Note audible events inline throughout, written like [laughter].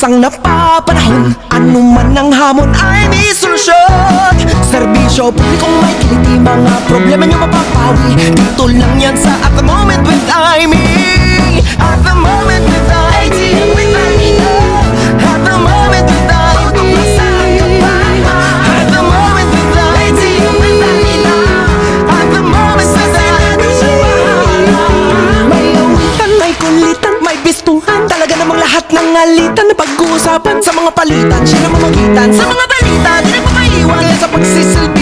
isang napapanahon Ano man ang hamon ay may solusyon. Serbisyo publikong may kiliti Mga problema nyo mapapawi? Dito lang yan sa At the Moment with Amy At the Moment lahat ng alitan na pag-uusapan Sa mga palitan, siya na mamagitan Sa mga balita, di nagpapaiwan Kaya sa pagsisilbi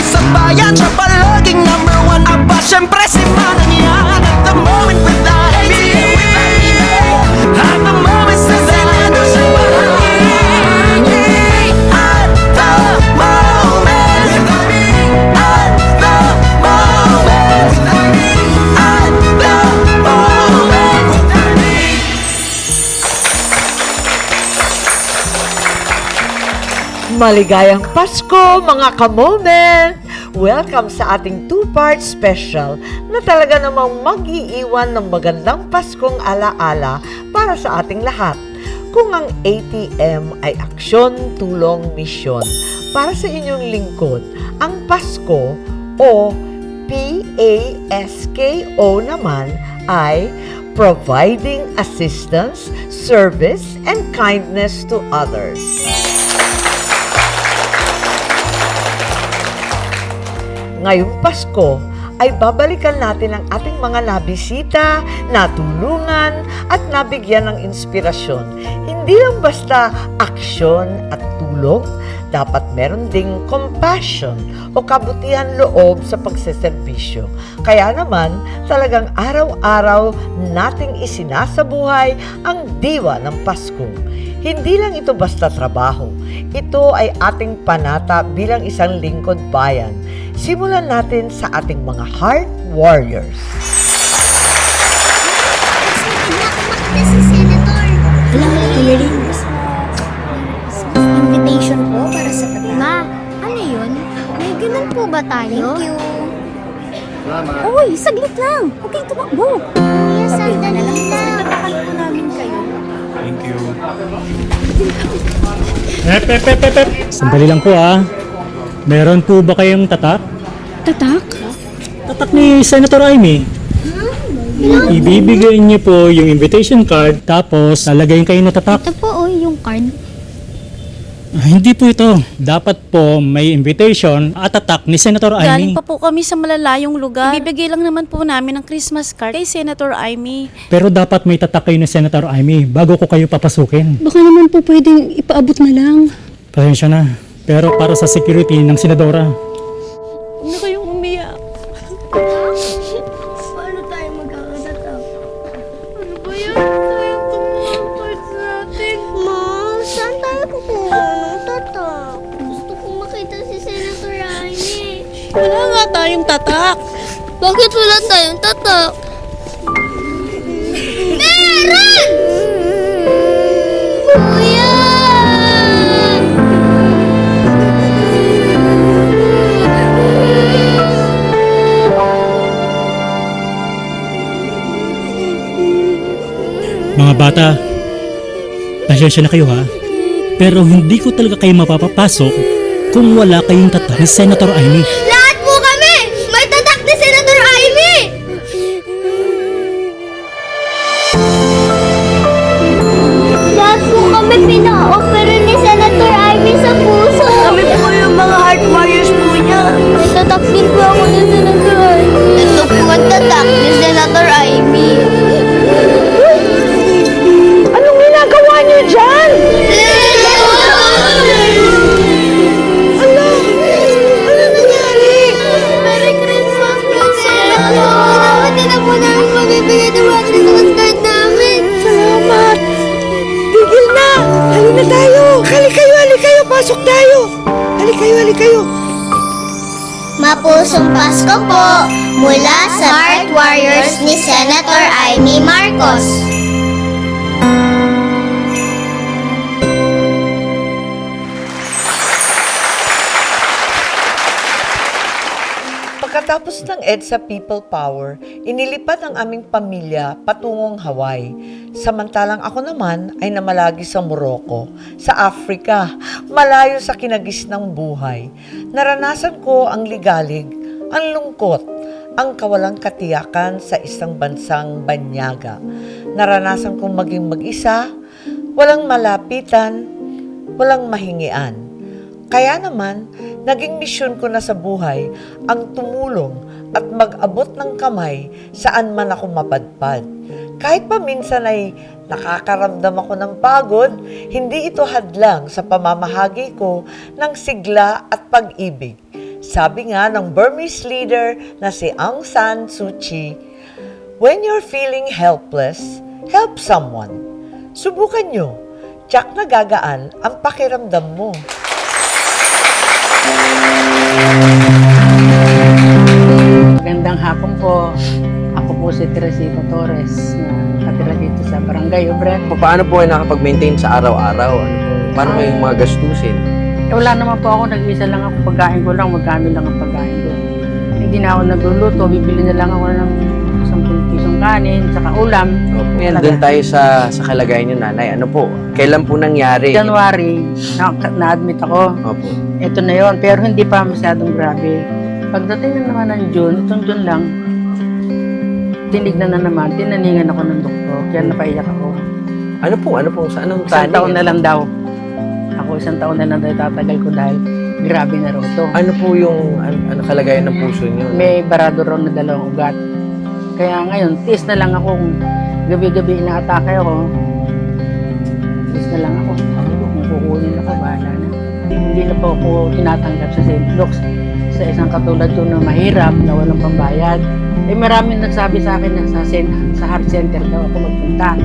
Maligayang Pasko mga kamomen! Welcome sa ating two-part special na talaga namang mag-iiwan ng magandang Paskong alaala para sa ating lahat. Kung ang ATM ay aksyon, tulong, misyon para sa inyong lingkod, ang Pasko o PASKO naman ay providing assistance, service, and kindness to others. Ngayong Pasko ay babalikan natin ang ating mga nabisita, natulungan at nabigyan ng inspirasyon. Hindi lang basta aksyon at tulong, dapat meron ding compassion o kabutihan loob sa pagseserbisyo. Kaya naman, talagang araw-araw nating isinasabuhay ang diwa ng Pasko. Hindi lang ito basta trabaho. Ito ay ating panata bilang isang lingkod bayan. Simulan natin sa ating mga heart warriors. Umakmakta si Senator. Alam mo, Kuya Rin. Invitation po para sa pagla. Ma, ano yun? May ganun po ba tayo? Thank you. Uy, saglit lang. Kayong tumakbo. Kuya, Ep, ep, ep, ep, ep. Sandali lang po ah. Meron po ba kayong tatak? Tatak? Tatak ni Senator Amy. Ibibigay niyo po yung invitation card tapos lalagayin kayo na tatak. Ito po, hindi po ito. Dapat po may invitation at tatak ni Senator Galing Amy. pa po kami sa malalayong lugar. Ibibigay lang naman po namin ng Christmas card kay Senator Amy. Pero dapat may tatak kayo ni Senator Amy bago ko kayo papasukin. Baka naman po pwedeng ipaabot na lang. Pasensya na. Pero para sa security ng Senadora. Huwag na tayong tatak. Bakit wala tayong tatak? Meron! Kuya! Mga bata, pasensya na kayo ha. Pero hindi ko talaga kayo mapapapasok kung wala kayong tatak ni Senator Amy. Lahat po Mula sa Heart Warriors ni Senator Amy Marcos. Pagkatapos ng EDSA People Power, inilipat ang aming pamilya patungong Hawaii. Samantalang ako naman ay namalagi sa Morocco, sa Africa, malayo sa kinagis ng buhay. Naranasan ko ang ligalig, ang lungkot, ang kawalang katiyakan sa isang bansang banyaga. Naranasan kong maging mag-isa, walang malapitan, walang mahingian. Kaya naman, naging misyon ko na sa buhay ang tumulong at mag-abot ng kamay saan man ako mapadpad. Kahit pa minsan ay nakakaramdam ako ng pagod, hindi ito hadlang sa pamamahagi ko ng sigla at pag-ibig. Sabi nga ng Burmese leader na si Aung San Suu Kyi, When you're feeling helpless, help someone. Subukan nyo. Tsak na gagaan ang pakiramdam mo. Magandang hapon po. Ako po si Teresita Torres na katira dito sa Barangay Obret. Paano po kayo nakapag-maintain sa araw-araw? Ano po? Paano kayo mga gastusin? Eh, wala naman po ako, nag-isa lang ako. Pagkain ko lang, magkano lang ang pagkain ko. Hindi na ako nagluluto, bibili na lang ako ng 10 pisong kanin, saka ulam. Opo. Yan, doon tayo sa, sa kalagayan niyo, nanay. Ano po? Kailan po nangyari? January, na, na-admit ako. Opo. Ito na yon pero hindi pa masyadong grabe. Pagdating na naman ng June, itong June lang, tinignan na naman, tinaningan ako ng doktor, kaya napaiyak ako. Ano po? Ano po? Sa anong Isang taon na lang daw. Ako isang taon na lang daw tatagal ko dahil grabe na raw to. Ano po yung ano, ano kalagayan ng puso niyo? May barado raw na dalawang ugat. Kaya ngayon, tiis na lang ako. kung Gabi-gabi inaatake ako. Tiis na lang ako. Sabi ko, kung kukunin ako, bahala na. Hindi na po ako tinatanggap sa St. Luke's. Sa isang katulad ko na mahirap, na walang pambayad. Eh maraming nagsabi sa akin na sa, sen- sa heart center daw ako magpunta.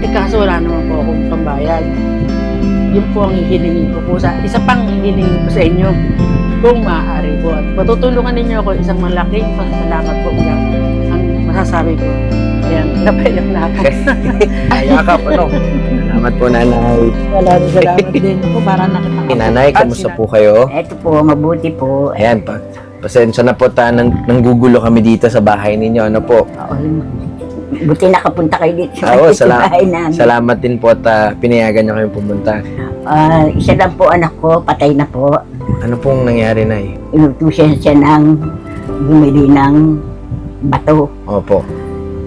Eh kaso wala naman po akong pambayad. Yun po ang hihilingin ko po sa, isa pang hihilingin ko sa inyo kung maaari po. At matutulungan ninyo ako isang malaking pasasalamat po yan ang masasabi ko. Ayan, [laughs] napaiyak na ako. Ayakap, ano? Salamat po, nanay. Rin salamat din po para nakita Eh, nanay, kamusta po kayo? Eto po, mabuti po. Ayan, pa. Pasensya na po ta, nang, nanggugulo kami dito sa bahay ninyo. Ano po? Oo, buti nakapunta kayo dito sa Oo, maliit na sala- bahay namin. Salamat din po at ah, pinayagan niyo kami pumunta. Ah, isa lang po anak ko, patay na po. Ano pong nangyari, nay? Inutusan siya ng bumili ng bato. Opo.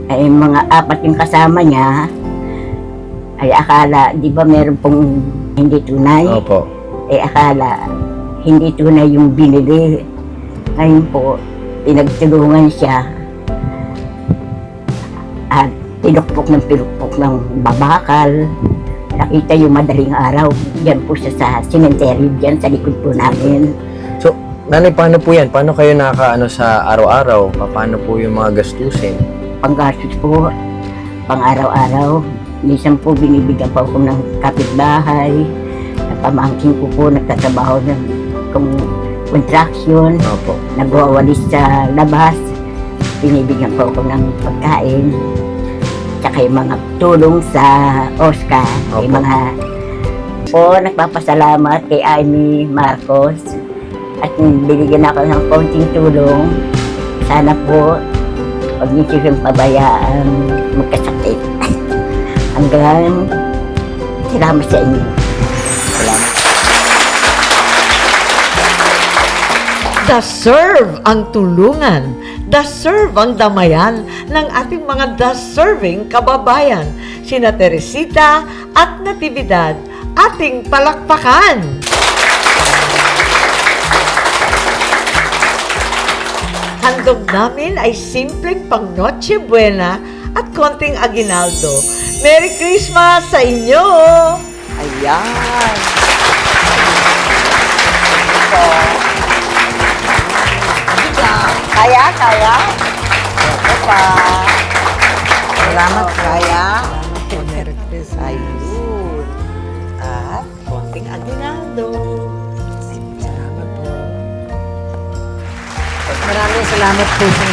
Ay mga apat yung kasama niya, ay akala, di ba meron pong hindi tunay? Opo. Ay akala, hindi tunay yung binili. Ngayon po, pinagtulungan siya at pinukpok ng pinukpok ng babakal. Nakita yung madaling araw. Diyan po siya sa cemetery, diyan sa likod po namin. Nanay, paano po yan? Paano kayo nakakaano sa araw-araw? Paano po yung mga gastusin? Panggastos po, pang araw-araw. Minsan po binibigyan po ako ng kapitbahay. Pamangkin ko po nagtatrabaho ng kung- contraction. Opo. nagwawalis sa labas. Binibigyan po ako ng pagkain. Tsaka yung mga tulong sa Oscar. Yung Opo. mga po, nagpapasalamat kay Amy Marcos. At binigyan ako ng konting tulong. Sana po, huwag niyo silang pabayaan magkasakit. [laughs] Hanggang salamat sa inyo. Salamat. The serve ang tulungan. The serve ang damayan ng ating mga deserving kababayan. Sina Teresita at Natividad, ating palakpakan. Handog namin ay simpleng pang Noche Buena at konting aginaldo. Merry Christmas sa inyo! Ayan! Kaya, kaya. Ito pa. Salamat, kaya. Merry Christmas. Ayun. At konting aginaldo. Salamat po. Maraming salamat po sa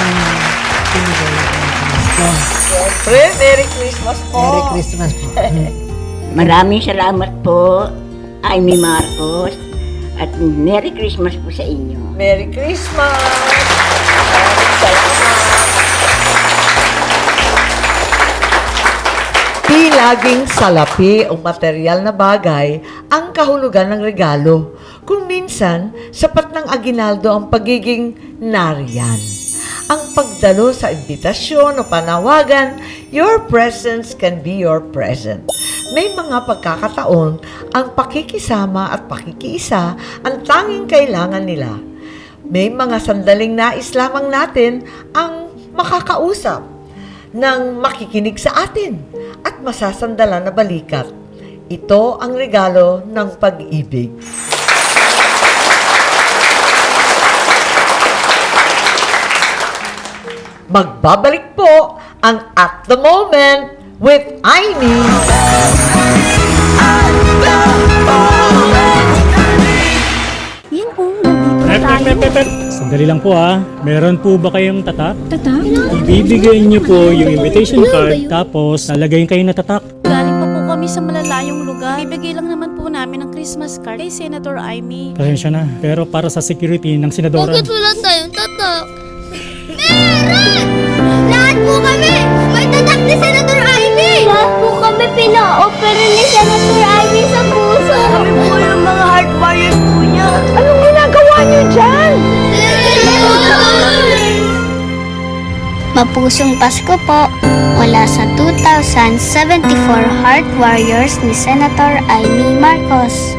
Siyempre, Merry Christmas po. Merry Christmas po. [laughs] Maraming salamat po, Amy Marcos. At Merry Christmas po sa inyo. Merry Christmas! Maraming salamat. laging salapi o material na bagay ang kahulugan ng regalo. Kung minsan, sapat ng aginaldo ang pagiging nariyan. Ang pagdalo sa imbitasyon o panawagan, your presence can be your present. May mga pagkakataon, ang pakikisama at pakikiisa ang tanging kailangan nila. May mga sandaling nais lamang natin ang makakausap ng makikinig sa atin at masasandalan na balikat. Ito ang regalo ng pag-ibig. Magbabalik po ang At The Moment with Aimee. Pep, tayo. pep, pep, pep. Sandali lang po ha. Meron po ba kayong tatak? Tatak? Ibibigay niyo po yung invitation card tapos lalagayin kayo na tatak. Galing pa po kami sa malalayong lugar. Bibigay lang naman po namin ng Christmas card kay Senator Amy. Pasensya na. Pero para sa security ng senadora. wala tayong tatak? Meron! Lahat po kami! May tatak ni Senator Ivy! Lahat po kami pina-opera ni Mapusong Pasko po mula sa 2074 Heart Warriors ni Senator Amy Marcos.